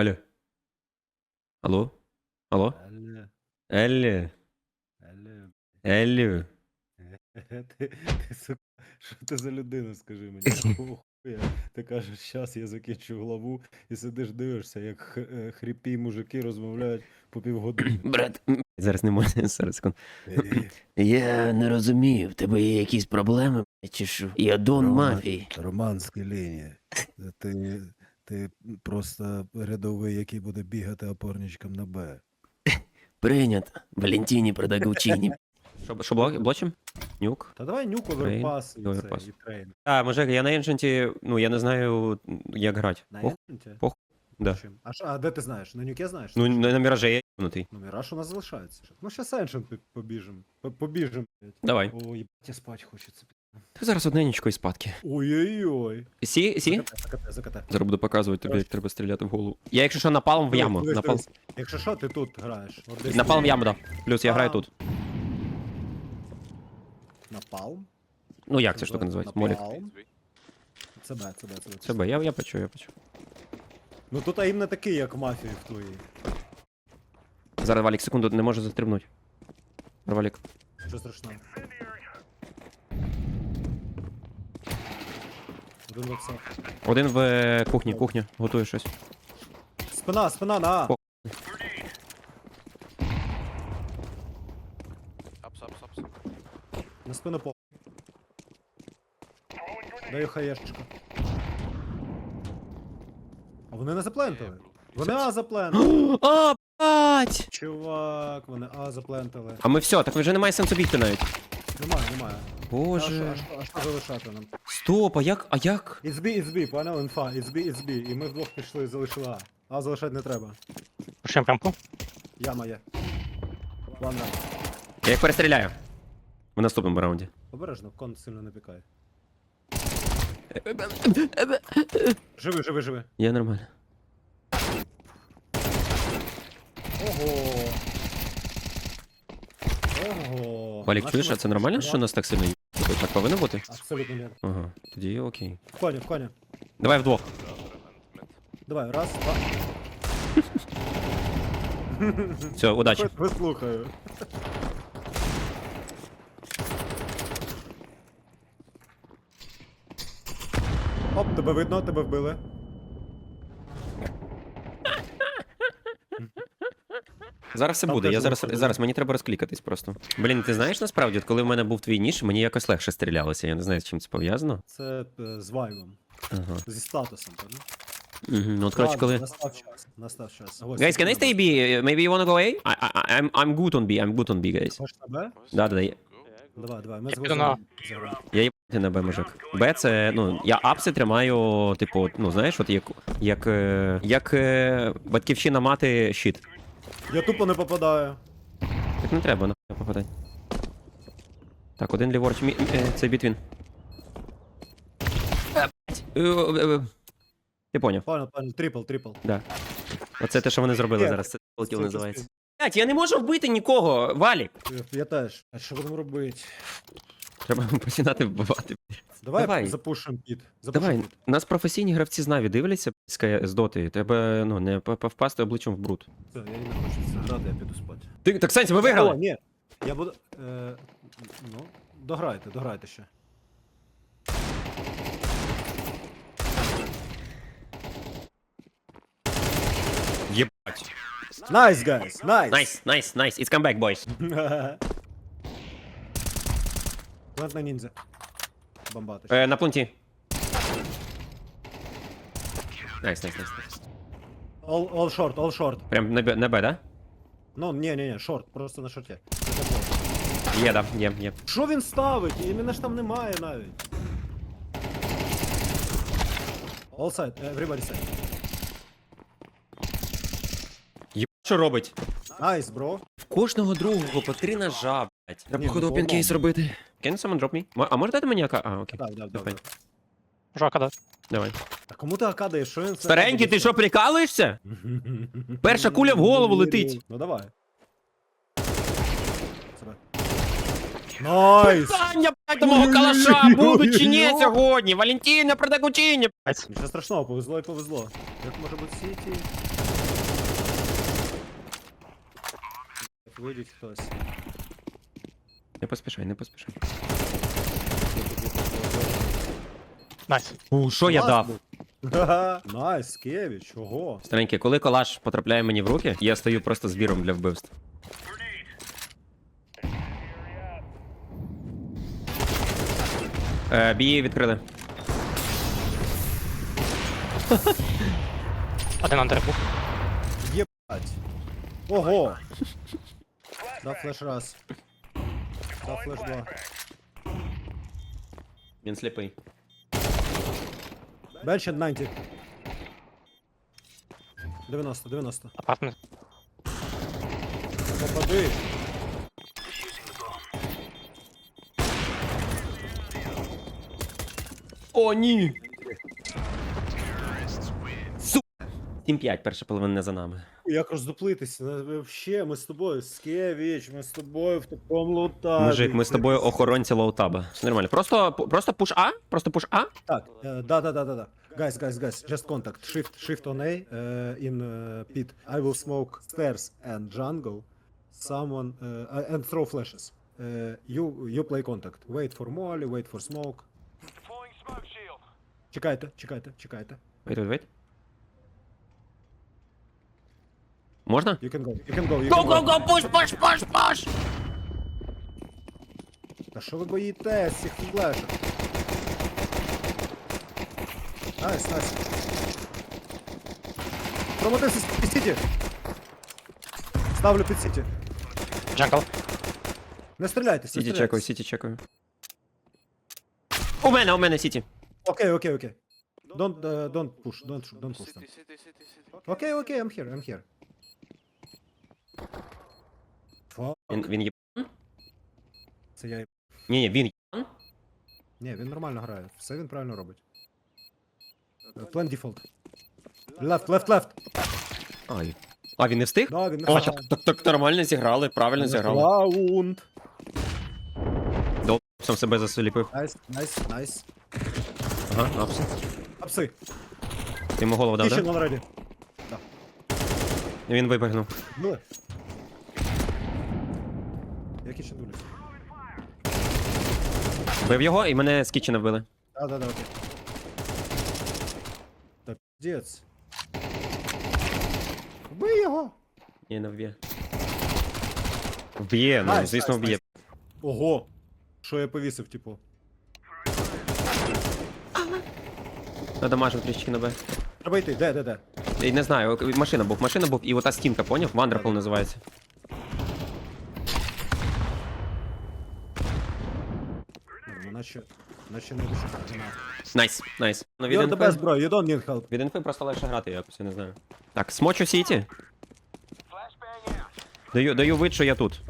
Алло. Алло? Алло? Алло, Еллі. алло. Еллі. Ти, ти, сука, що ти за людина, скажи мені? Якого хуя? Ти кажеш, щас я закінчу главу і сидиш дивишся, як х- е, хріпі мужики розмовляють по півгодини. Брат. м, Зараз не можна, зараз секунд. Е, Я не розумію, в тебе є якісь проблеми, блядь, чи що? Я Дон Рома. Мафії. Романська лінія. Ти, ти просто рядовий, який буде бігати опорничком на Б. Прийнято. Валентіні Продагучині. Що, що блок, блочим? Нюк? Та давай нюк оверпас і, це, оверпас. і трейн. А, може, я на ендженті, ну, я не знаю, як грати. На Пох- Ендженті? пох- да. Чим? А, що- а де ти знаєш? На нюке знаєш? Ну, на, на міражі я єбнутий. Ну, Міраж у нас залишається. Ну, ще Еншент побіжим. По- Побіжим. Давай. Ой, їбать, спать хочеться. Зараз одненечко і спадки. Ой-ой-ой. Сі, сі? Закате, закате. Зараз буду показувати тобі, як треба стріляти в голову. Я, якщо що, напалом в яму. дивись, Напал... дивись. Якщо що, ти тут граєш. От десь Напалм в яму, да. Плюс я граю тут. Напалм? Ну як ця штука називається? Молік. Напалм? Це Б, це Б, це Б. Це Б, я, я почув, я почув. Ну тут а їм не такий, як в мафії в твоїй. Зараз Валік, секунду, не можу застрибнути. Валік. Що страшного? Один в апсах. Один в е, кухні, кухня, готує щось. Спина, спина, на А. О. Апс, апс, апс. На спину по. Даю хаєшечку. А вони не заплентили. Вони А заплентили. А, блять! Чувак, вони А заплентили. А ми все, так вже немає сенсу бігти навіть. Немає, немає. А що, Боже. а що, а що залишати нам? Стоп, а як? А як? It's B, it's B, понял, інфа, it's B, it's B. І ми вдвох пішли, залишили А. А залишати не треба. Пушим рампу. Яма є. Ладно. Я їх перестріляю. В наступному раунді. Обережно, кон сильно не пікає. Живи, живи, живи. Я нормально. Ого. Ого. Валік, чуєш, а це нормально, що нас так сильно є? Так повинно бути? Абсолютно ні. Ага, тоді окей. В коні, в коні. Давай вдвох. Давай, раз, два. Все, удачі. Вислухаю. Оп, тебе видно, тебе вбили. Зараз все Там буде. теж Я зараз, виходить. зараз мені треба розклікатись просто. Блін, ти знаєш насправді, от коли в мене був твій ніж, мені якось легше стрілялося. Я не знаю, з чим це пов'язано. Це е, з вайвом. Ага. Зі статусом, певно. Угу. Ну, от, коротше, Ладно, коли. Настав час. Настав час. Ось, Guys, can I stay B? Maybe you wanna go A? I, I, I'm, I'm good on B, I'm good on B, guys. Хочеш на Б? Да, да, да. Я- Давай, давай, ми піду на Гузом. Я їбати на Б, мужик. Б це, ну, я апси тримаю, типу, ну, знаєш, от як, як, е, як е, батьківщина мати щит. Я тупо не попадаю. Так не треба, нахуй попадати. Так, один ліворуч, мі... е, це бітвін. Е, блядь. Е, е, е. Ти поняв, Понял, понял, трипл, трипл. да. Оце те, що вони зробили зараз. Це Це називається. Блять, я не можу вбити нікого, Валік. Я теж. А що будемо робити? Треба починати вбивати. Давай, Давай. запушимо під. Запушимо Давай, під. нас професійні гравці з Наві дивляться з з доти. Треба ну, не п- п- впасти обличчям в бруд. Все, я не хочу це грати, я піду спати. Ти, так, Сенсі, ми О, виграли! ні. Я буду. Е, ну, дограйте, дограйте ще. Єбать. Найс, гайс, найс! Найс, найс, найс. It's come back, boys. Плент на ніндзя. Бомбати. Е, на пункті. Найс, найс, найс. найс. All, all short, all short. Прям на Б, на Б, да? Ну, ні, ні, ні, шорт, просто на шорті. Є, да, є, є. Що він ставить? І мене ж там немає навіть. All side, everybody side. Що робить? Найс, бро. В кожного другого по три ножа. Треба походу опінкейс по-одному. робити. Can someone drop me? Мо- А може дати мені АК? А, окей. Так, так, так. Давай. Жака, да. Давай. А кому ти акадаєш? Що він це Старенький, ти що, прикалуєшся? Перша куля в голову летить. Ну давай. Себе. Найс! Питання, блядь, до мого калаша, буду чи ні сьогодні? Валентина, продакучині. Найс. Нічого страшного, повезло і повезло. Як може бути Сіті? Вийдіть хтось. Не поспішай, не поспішай. Найс. У, що я дав? Ха-ха. Найс, Кевіч, ого. Старенький, коли колаж потрапляє мені в руки, я стаю просто звіром для вбивств. Е, бій відкрили. Один андер був. Єбать. Ого. Дав флеш раз. Дав флеш два. Він сліпий. Бенчен 90. 90, 90. Апартмент. Попади. О, ні! Су... 7-5, перша половина не за нами. Як роздуплитися? Ну, Вообще, ми з тобою, Скевіч, ми з тобою в такому лутабі. Мужик, ми з тобою охоронці лоутаба. Все нормально. Просто, просто пуш А? Просто пуш А? Так, е, да, да, да, да, да. Guys, guys, guys, just contact. Shift, shift on A uh, in uh, pit. I will smoke stairs and jungle. Someone uh, and throw flashes. Uh, you, you play contact. Wait for molly, wait for smoke. Чекайте, чекайте, чекайте. Wait, wait, wait. Можна? You can go, you can go, you Go, can go, go, push, push, push, push! Та що ви боїтесь цих флешок? Найс, найс. Промотився під сіті. Ставлю під сіті. Джангл. Не стріляйте, не Сіті стріляйте. чекаю, сіті чекаю. У мене, у мене сіті. Окей, окей, окей. Don't, uh, don't push, don't, sh- don't push them. Окей, окей, I'm here, I'm here. Фа, Він, він є... це я. Ні, ні, він є... Ні, він нормально грає. Все він правильно робить. Е, Plan default. Left, left, left. Ай. А, він не встиг? Да, він не О, встиг. так, так нормально зіграли, правильно зіграли. Раунд. Сам себе засліпив. Найс, найс, найс. Ага, апси. Апси. Ти йому голову дав, Kitchen да? already. Він вибігнув. Були? Я kitchen дулюсь. Бив його і мене з кічена вбили. Да, да, да, окей. Та піздець. Вбий його! Ні, не вб'є. Вб'є, ну, Найс, звісно, найс, вб'є. Ого! Що я повісив, типу? Надамажив трішки на Б. Треба йти, де, де, де? І не знаю, машина був, машина був, і ота стінка, поняв? Вандерфул називається. Ну, наче, наче не дуже. Найс, найс. Ну, від You're the інфи, best, bro, you don't need help. від інфи просто легше грати якось, я не знаю. Так, смочу сіті. Даю, даю вид, що я тут.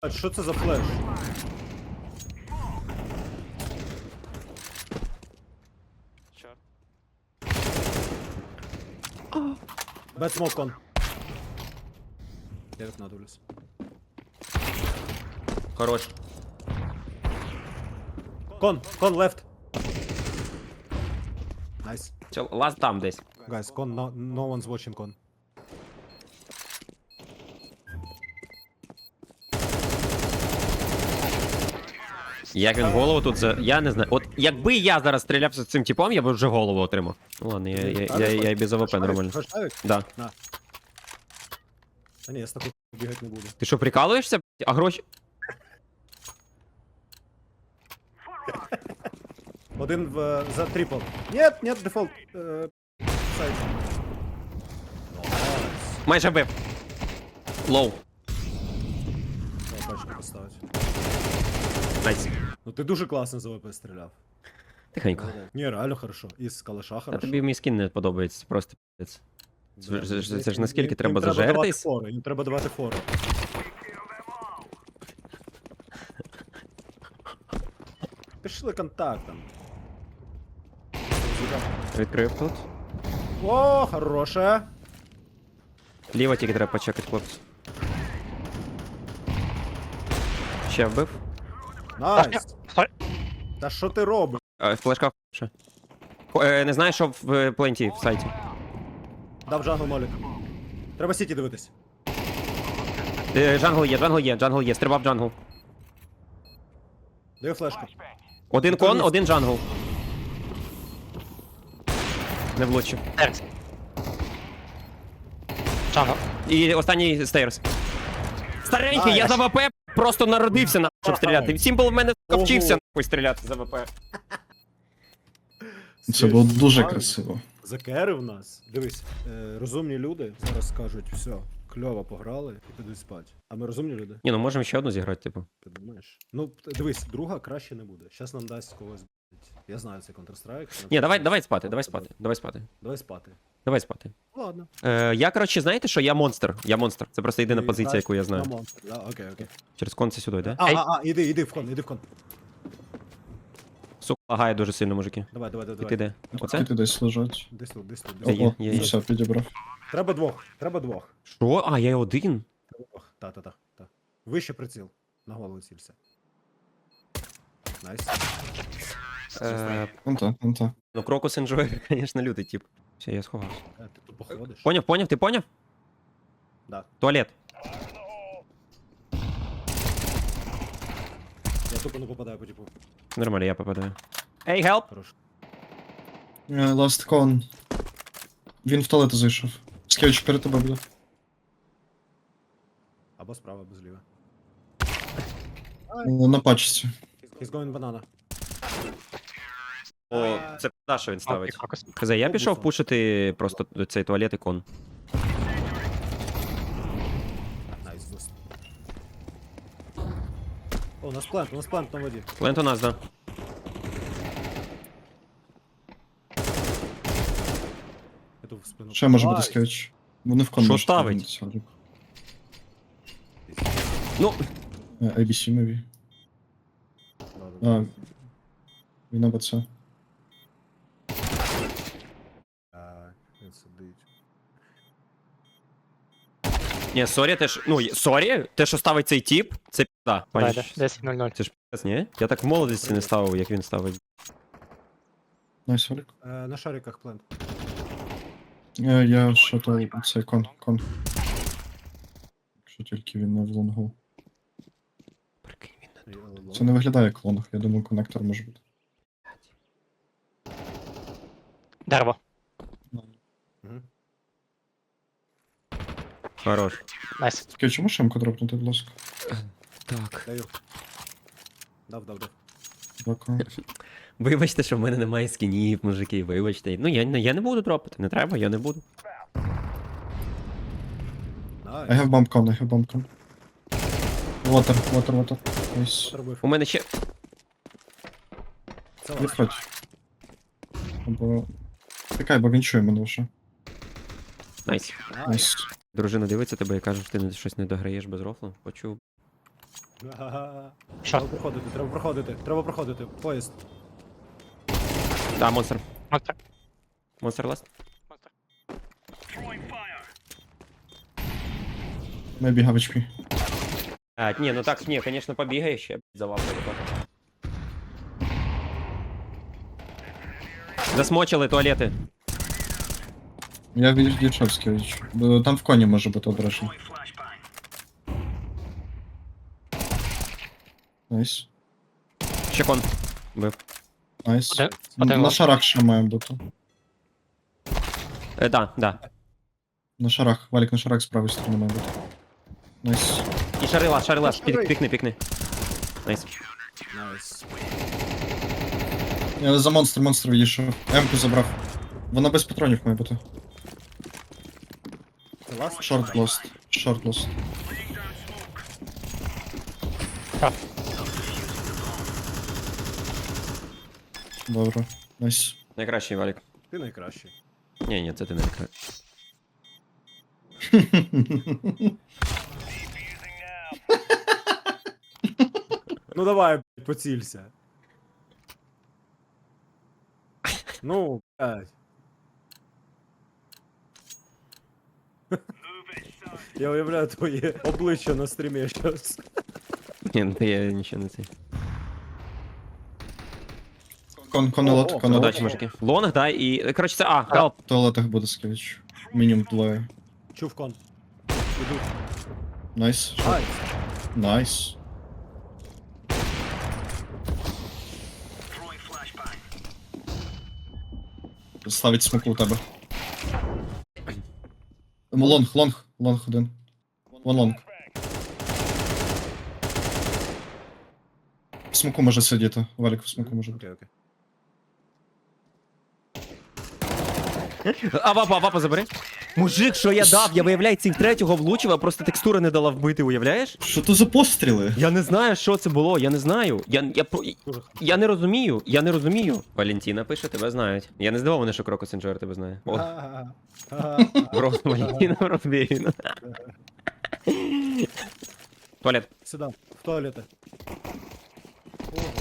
А що це за флеш? Bad smoke on. Я вікна дивлюсь. Хорош. Кон, кон, left. Nice. Це лаз там десь. Guys, con, no, no one's watching con. Як він голову тут за. Я не знаю. От якби я зараз стрілявся з цим типом, я б вже голову отримав. Ну ладно, я, я, я, я, я і без АВП нормально. Да. Та ні, я з такою бігати не буду. Ти що, прикалуєшся? б***ь? А гроші. Один в, за трипл. Нет, нет, дефолт. Е, сайт. Майже бив. Лоу. Поставити. Найс. Ну ти дуже класно за ВП стріляв. Тихенько. Ні, реально хорошо. І з калаша А хорошо. тобі мій скін не подобається, просто пиздець. Да, це ж- це ж наскільки треба їм давати зажертись? фору, Їм треба давати фору. Пішли контактом. Відкрив тут. О, хороше. Ліво тільки треба почекати, хлопці. Ще вбив. Найс! Стой. Та що ти робиш? Е, Флешка ще. Ко- е, Не знаю, що в е, пленті в сайті. Дав джангл молік. Треба сіті дивитись. Е, Джангл є, джангл є, джангл є, стрибав джангл. Даю флешку. Один кон, один джангл. Не влучив. Терц. Джангл. І останній стейрс. Старенький, я за ВП просто народився на щоб стріляти. Сімпл в мене сука, вчився нахуй стріляти за ВП. Це було дуже красиво. Закерив нас. Дивись, е, розумні люди зараз скажуть, все, кльово пограли і підуть спать. А ми розумні люди? Ні, ну можемо ще одну зіграти, типу. Ти думаєш? Ну, дивись, друга краще не буде. Щас нам дасть когось. блядь. Я знаю цей Counter-Strike. Ні, давай, давай спати, давай спати, давай спати. Давай спати. Давай спати. Ладно. Е, я, коротше, знаєте, що я монстр. Я монстр. Це просто єдина Ти позиція, знаєш, яку я знаю. на монстр. Да, окей, окей. Через кон це сюди, да? А, Ей. а, а, іди, іди в кон, іди в кон. Лагає дуже сильно, мужики. Давай, давай, давай. Ти де? Оце? Ти десь лежать. Десь тут, десь тут, Є, десь є. О, є, і є. все, підібрав. Треба двох, треба двох. Що? А, я один. Треба двох. Та, та, та, та. Вище приціл. На голову цілься. Найс. Е, Вон та, вон та. ну, Крокус Enjoy, звісно, лютий тип. Все, я сховався. Е, Ти тупо ходиш? Поняв, поняв, ти поняв? Да. Туалет. Я тупо не попадаю по типу. Нормально, я попадаю. Ей, help! Е, Last con. Він в туалет зайшов. Скевич перед тобою буде. Або справа, або зліва. Е, На пачці. He's going banana. О, це пизда, що він ставить. Хз, я пішов пушити просто цей туалет і кон. О, у нас плент, у нас плент на воді. Плент у нас, да. Я тут в спину. Ще може бути скевич. Вони в кон Що ставить? Ну, Е, ABC, maybe. А, він або це. Так, він сидить. ні, сорі, те ж. Ну, сорі, те, що ставить цей тіп, це пізда. Давай, Бачиш? 10-0-0. Це ж пиздець, ні? Я так в молодості не ставив, як він ставить. Найс, Олег. Е, на шариках плент. Е, Я шатав цей кон, кон. Якщо тільки він не в лонгу. Прикинь, він не алло. Це не виглядає як лонг, я думаю, коннектор може бути. Дерево. Хорош. Найс. Скевич, можеш шемку дропнути, будь ласка? Так. Даю. Дав, дав, дав. Дякую. Вибачте, що в мене немає скінів, мужики, вибачте. Ну, я, не- я не буду дропати, не треба, я не буду. I have bomb con, I have bomb con. Water, water, water. Nice. У мене ще. Ваш. Відходь. Або... Чекай, бо він чує мене вже. Найс. Найс. Дружина дивиться тебе і каже, що ти не- щось не дограєш без рофлу. Почув. Ага. Що? Треба проходити, треба проходити, треба проходити. Поїзд. Да, монстр. Монстр. Монстр ласт. Монстр. Maybe have HP. А, ні, ну так, ні, звісно, побігає ще за вами. Засмочили туалети. Я відійшов Скевич. Бо Там в коні може бути обережно. Найс. Ще кон. Бив. Найс. Один На шарах ще має бути. Е, да, да. На шарах. Валік на шарах з правої сторони має бути. Найс. І шарила, шарила, Шари. Пік- пікни, пікни. Найс. Найс. Я за монстр, монстр відійшов. Емку забрав. Вона без патронів має бути. Це ласт? Шорт лост. Шорт лост. Добре. Найс. Найкращий валік. Ти найкращий. Ні, ні, це ти найкращий. Ну давай, блядь, поцілься. Ну, блядь. Я уявляю твоє обличчя на стрімі щас. Ні, ну я нічого не цей. Кон, кон О, лот, о, кон удачі, Удачі, лот. мужики. Лонг, дай, і. Коротше, це А, хелп. В туалетах буде скевіч. Мінімум двоє. Чув кон. Ідуть. Найс. Ай, Найс. Ставить смоку у тебе. Ем, Лонг, лонг, лонг один. Вон лонг. В смоку може сидіти. Валік в смоку може бути. окей, окей. А вапа, вапа забери. Мужик, що я дав? Я виявляю, цих третього влучив, а просто текстура не дала вбити, уявляєш? Що то за постріли? Я не знаю, що це було, я не знаю. Я, я, Дуже я не розумію, я не розумію. Валентіна пише, тебе знають. Я не здивований, що Крокус Інжер тебе знає. О. Валентіна розбігіна. Туалет. Сюди, в туалети. Ого.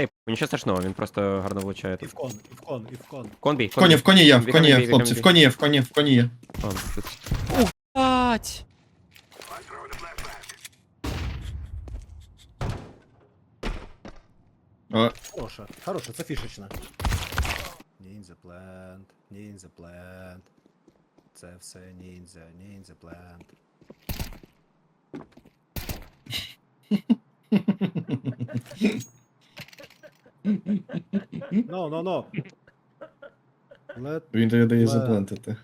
Ей, нічого страшного, він просто гарно влучає І тут. в кон, і в кон, і в кон. Конбій, В коні, в коні є, в Бігом, коні є, бігом, хлопці, бігом. в коні є, в коні, в коні є. А, тут. Ух, блядь! А, Хороша, хороша, це фішечна. Ніндзя плент, ніндзя плент. Це все ніндзя, ніндзя плент. No, no, no. Let Він тобі дає Ладно. заплентити.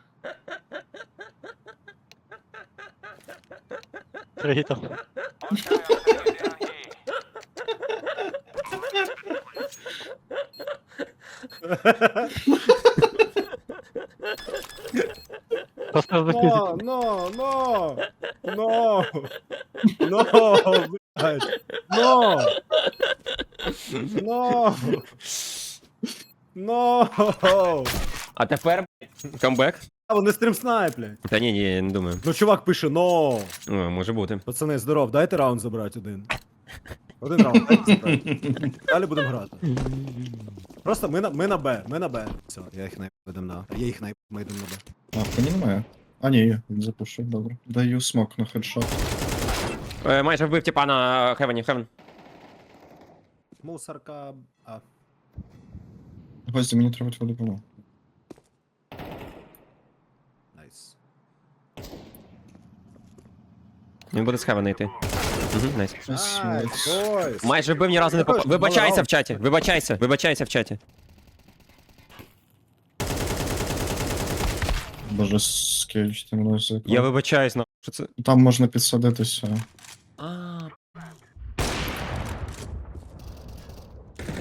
Привіт. Просто закрити. No, no, no, no, no, блядь, no, no, no. А тепер блядь, камбек? А, вони стрім снайплять. Та ні, ні, я не думаю. Ну, чувак пише, no. О, може бути. Пацани, здоров, дайте раунд забрати один. Один раунд, дайте забрати. Далі будемо грати. Просто ми на, ми на Б, ми на Б. Все, я їх ведем на. Я їх не ми йдемо на Б. А, немає. А, ні, є, він запушив, добре. Даю смок на хедшот. Е, майже вбив тіпа на Хевені, Хевен. Мусорка. А, Гості, мені треба твою допомогу. найс. Він буде з Хевена йти. Угу, найс. Майже вбив ні разу не попав. Вибачайся в чаті, вибачайся, вибачайся в чаті. Боже, скелч, ти мене закрив. Я вибачаюсь, на що це. Там можна підсадитися. А.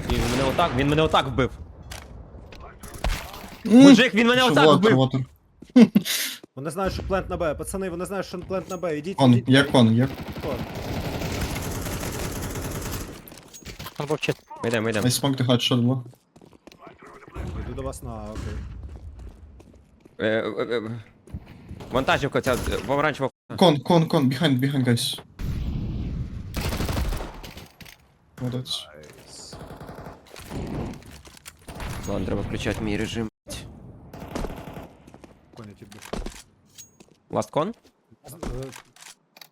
Ні, Він мене отак, він мене отак вбив. Мужик, він мене отак вбив. Вони знають, що плент на Б. Пацани, вони знають, що плент на Б. Ідіть, Кон, ідіть. є кон, є. Кон. Він був чит. Ми йдемо, ми йдемо. Найс смок де хедшот було. Йду до вас на, окей. Е, е, е, Вантажівка ця, е, помаранчева. Кон, кон, кон, behind, behind, guys. Молодець. Найс. Ладно, треба включати мій режим. Коня тільки. Last con? Е,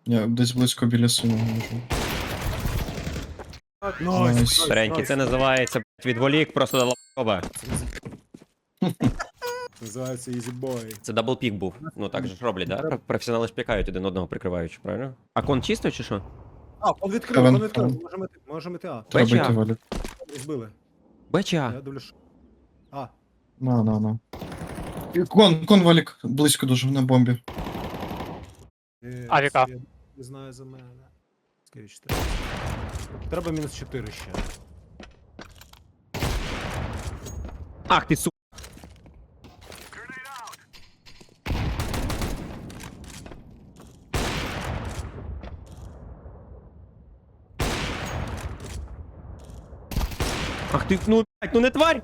Я десь близько біля синього можу. Найс, Старенький, це називається блядь, відволік просто до лоба. Називається Easy Boy. Це даблпік був. Ну так же ж роблять, да? Про- Професіонали ж пікають один одного прикриваючи, правильно? А кон чисто чи що? А, он відкрив, Кевен, он відкрив. Можемо йти, можемо йти А. Треба Бача. йти. Збили. Я дивлюсь. що- А, На, на, на. І Кон, кон валік, близько дуже на бомбі. е, Авіка. я Не знаю за мене. Скоріше треба. Треба мінус 4 ще. Ах ти су. Ах ти, ну, блядь, ну не тварь!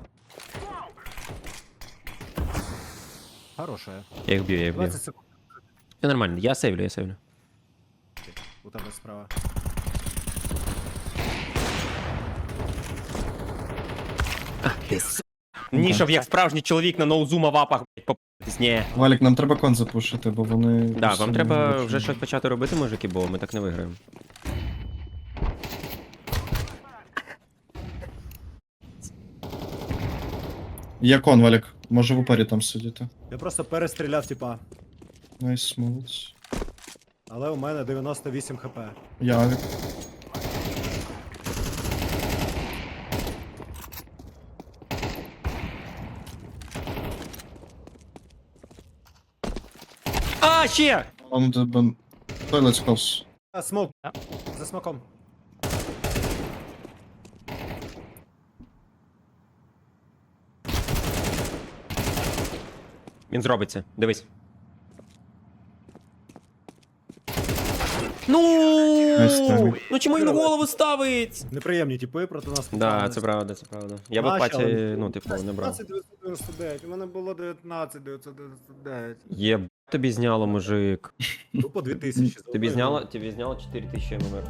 Хороша. Я їх б'ю, я їх б'ю. 20 секунд. Все нормально, я сейвлю, я сейвлю. У тебя справа. Нішов, як справжній чоловік на ноузума вапах, блять, попитись. Ні. Валік, нам треба кон запушити, бо вони. Да, вам треба вже щось почати робити, мужики, бо ми так не виграємо. Я кон, Валік. Може в упорі там сидіти. Я просто перестріляв, типа. Найс, молодець. Але у мене 98 хп. Я А, ще! Он тебе... Toilet close. А, смок. А. За смоком. Він зробиться. Дивись. Ну, ну чому він голову ставить? Неприємні типи проти нас. Да, це правда, це правда. Я б Наші, паті, але- ну, типу, не брав. 1999, у мене було 19 999. Є тобі зняло, мужик. Тупо 2000. Тобі зняло, тобі зняло 4000 ММР.